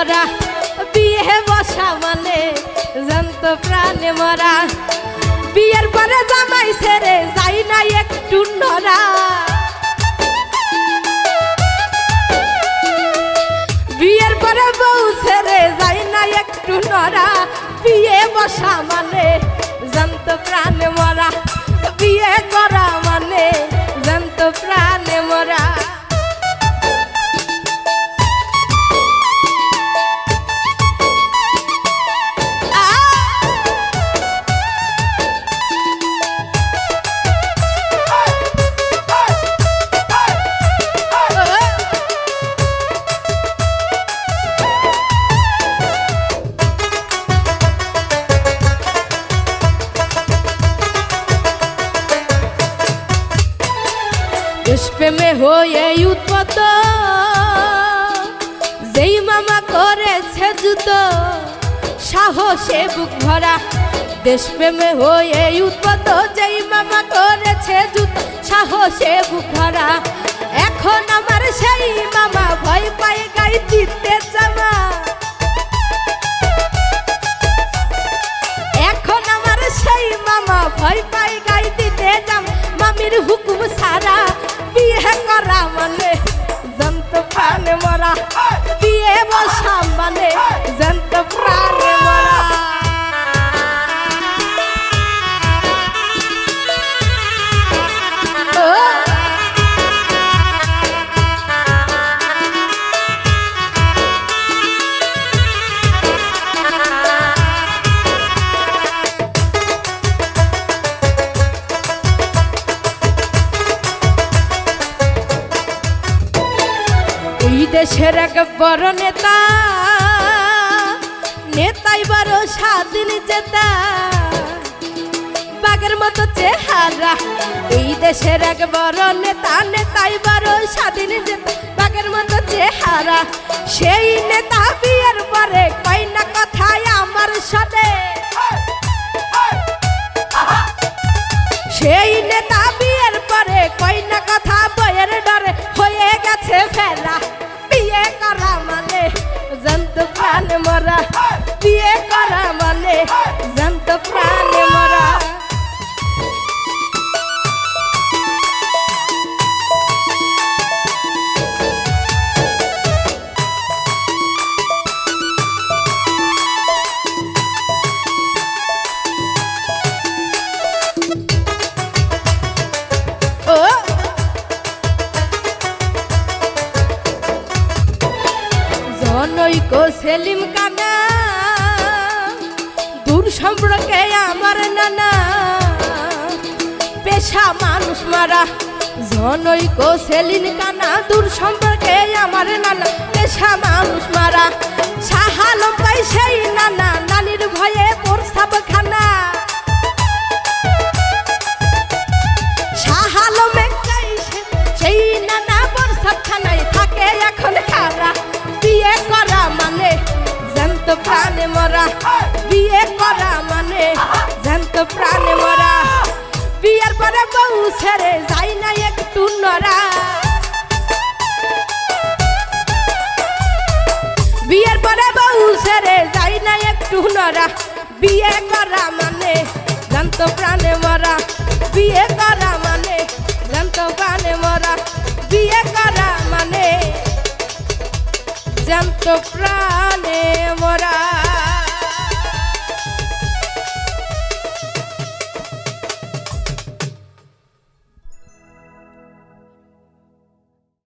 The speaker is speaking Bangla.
মরা, বিয়ে বসা মানে জানত প্রাণে মরা। বিয়ের পরে জামাই ছেড়ে যাই না একটু নরা বিয়ের পরে বউ ছেড়ে যাই না একটু নরা বিয়ে বসা মানে জানত প্রাণে মরা। দুষ্প্রেমে হয়ে উৎপত। যেই মামা করেছে জুত, সাহসে বুক ভরা দেশপ্রেমে হয়ে উৎপত। যেই মামা করেছে জুত, সাহসে বুক ভরা। এখন আমার সেই মামা ভয় পায় গাই দিতে জামা এখন আমার সেই মামা ভয় পাই গাই দিতে যাম মামির সারা বিয়ে করা মানে দেশের এক বড় নেতা। নেতাই বড় স্বাধীন জেতা। বাঘের মতো চেহারা, এই দেশের এক বড় নেতা। নেতাই বড় স্বাধীন জেতা। বাঘের মতো চেহারা, সেই নেতা বিয়ের পরে কই না কথায় আমার সাথে। সেই নেতা বিয়ের পরে কই না কথা বইয়ের ডরে হয়ে গেছে ফেলা। জন্ত প্রাণ মরা বিয়ে করা মানে জন্ত প্রাণ মরা। জনৈক সেলিম কানা দূর সম্পর্কে আমার নানা। পেশা মানুষ মারা, জনৈক সেলিন কানা, দূর সম্পর্কে আমার নানা। পেশা মানুষ মারা সাহালম পাই সেই নানা মরা, বিয়ে করা মানে জ্যান্ত প্রাণে মরা। বিয়ের পরে বউ ছেড়ে যাই না একটু নরা। বিয়ের পরে বউ ছেড়ে যাই না একটু নরা। বিয়ে করা মানে জানত প্রাণে মরা। বিয়ে করা মানে জানত প্রাণে মরা। বিয়ে করা মানে জানত প্রাণে